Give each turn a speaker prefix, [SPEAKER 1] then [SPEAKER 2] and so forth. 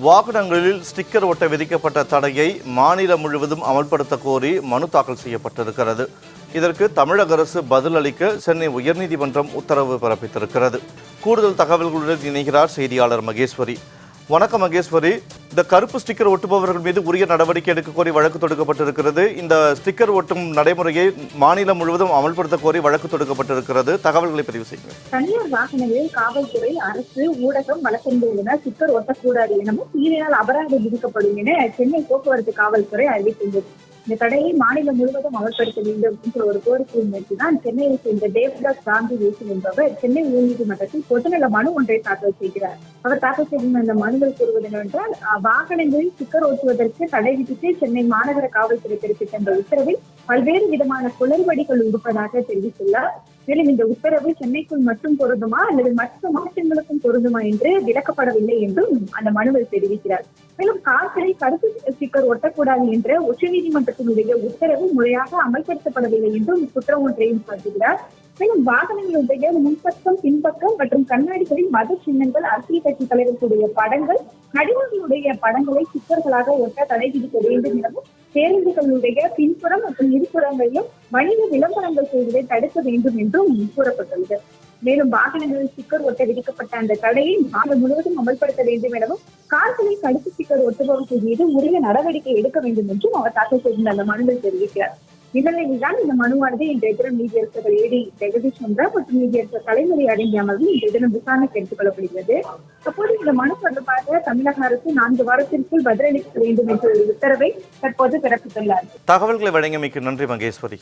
[SPEAKER 1] வாகனங்களில் ஸ்டிக்கர் ஒட்ட விதிக்கப்பட்ட தடையை மாநிலம் முழுவதும் அமல்படுத்த கோரி மனு தாக்கல் செய்யப்பட்டிருக்கிறது. இதற்கு தமிழக அரசு பதிலளிக்க சென்னை உயர்நீதிமன்றம் உத்தரவு பிறப்பித்திருக்கிறது. கூடுதல் தகவல்களுடன் இணைகிறார் செய்தியாளர் மகேஸ்வரி. வணக்கம் மகேஸ்வரி. இந்த கருப்பு ஸ்டிக்கர் ஒட்டுபவர்கள் மீது உரிய நடவடிக்கை எடுக்க கோரி வழக்கு தொடுக்கப்பட்டிருக்கிறது. இந்த ஸ்டிக்கர் ஒட்டும் நடைமுறையை மாநிலம் முழுவதும் அமல்படுத்த கோரி வழக்கு தொடுக்கப்பட்டிருக்கிறது. தகவல்களை பதிவு செய்யுங்கள்.
[SPEAKER 2] தனியார் வாகனங்களில் காவல்துறை அரசு ஊடகம் வழக்கறிஞர்கள் ஸ்டிக்கர் ஒட்டக்கூடாது எனவும் சீரினால் அபராதம் விதிக்கப்படும் என சென்னை போக்குவரத்து காவல்துறை அறிவித்துள்ளது. இந்த தடையை மாநிலம் முழுவதும் அமல்படுத்த வேண்டும் என்ற ஒரு கோரிக்கையை நோக்கிதான் சென்னையை சேர்ந்த தேவதாஸ் காந்தி வேசன் என்பவர் சென்னை உயர்நீதிமன்றத்தில் பொதுநல மனு ஒன்றை தாக்கல் செய்கிறார். அவர் தாக்கல் செய்யும் அந்த மனுவில் கூறுவது என்னவென்றால் வாகனங்களில் சிக்கர் ஓட்டுவதற்கு தடை விதித்து சென்னை மாநகர காவல்துறை பிறப்பித்த உத்தரவில் பல்வேறு விதமான குளறுபடிகள் இருப்பதாக தெரிவித்துள்ளார். மேலும் இந்த உத்தரவு சென்னைக்குள் மட்டும் பொருந்துமா அல்லது மற்ற மாநிலங்களுக்கும் பொருந்துமா என்று விளக்கப்படவில்லை என்றும் அந்த மனுவில் தெரிவிக்கிறார். மேலும் கார்களை கருப்பு ஸ்டிக்கர் ஒட்டக்கூடாது என்ற உச்சநீதிமன்றத்தினுடைய உத்தரவு முறையாக அமல்படுத்தப்படவில்லை என்றும் குற்றம் ஒன்றையும் சாட்டுகிறார். மேலும் வாகனங்களுடைய முன்பக்கம் பின்பக்கம் மற்றும் கண்ணாடிகளின் மத சின்னங்கள் அரசியல் கட்சி தலைவர்களுடைய படங்கள் நடிகர்களுடைய படங்களை சிக்கர்களாக ஒட்ட தடை விதிக்க வேண்டும் எனவும் பேருந்துகளுடைய பின்புறம் மற்றும் இருபுறங்களிலும் வணிக விளம்பரங்கள் செய்வதை தடுக்க வேண்டும் என்றும் கூறப்பட்டுள்ளது. மேலும் வாகனங்களில் ஸ்டிக்கர் ஒட்ட விதிக்கப்பட்ட அந்த தடையை நாடு முழுவதும் அமல்படுத்த வேண்டும் எனவும் கார்களில் கடுப்பு ஸ்டிக்கர் ஒட்டுபவர்கள் மீது உரிய நடவடிக்கை எடுக்க வேண்டும் என்றும் அவர் தாக்கல் செய்திருந்த அந்த மனுவில் தெரிவிக்கிறார். இந்நிலையில்தான் இந்த மனுவானது இன்றைய தினம் நீதியரசர்கள் ஏடி ஜெகதீஷ் சந்திரா மற்றும் நீதியரசர் தலைமுறை அடங்கிய அமர்வு இன்றைய தினம் விசாரணைக்கு எடுத்துக் கொள்ளப்படுகிறது. அப்போது இந்த மனு தொடர்பாக தமிழக அரசு நான்கு வாரத்திற்குள் பதிலளிக்க வேண்டும் என்ற உத்தரவை தற்போது பிறப்பித்துள்ளார்.
[SPEAKER 1] தகவல்களை வழங்கியமைக்கு நன்றி மகேஸ்வரி.